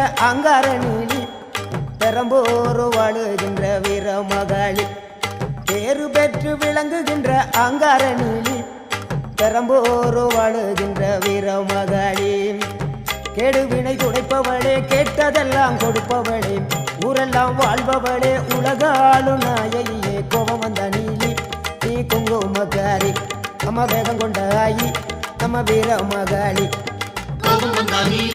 அங்கார நீலி பெரம்போரு வாழுகின்ற வீரமகாளி. பேரு பெற்று விளங்குகின்ற அங்கார நீலி பெரம்போரு வாழுகின்ற வீரமகாளி. கெடுவினை துடைப்பவளே கேட்டதெல்லாம் கொடுப்பவளே ஊரெல்லாம் வாழ்பவளே உலகாலும் நாயையே கோபம் வந்த நீலி நீ குங்குமக்காரி நம்ம வேகம் கொண்ட ஆயி நம்ம வீரமகாளி. கோபம்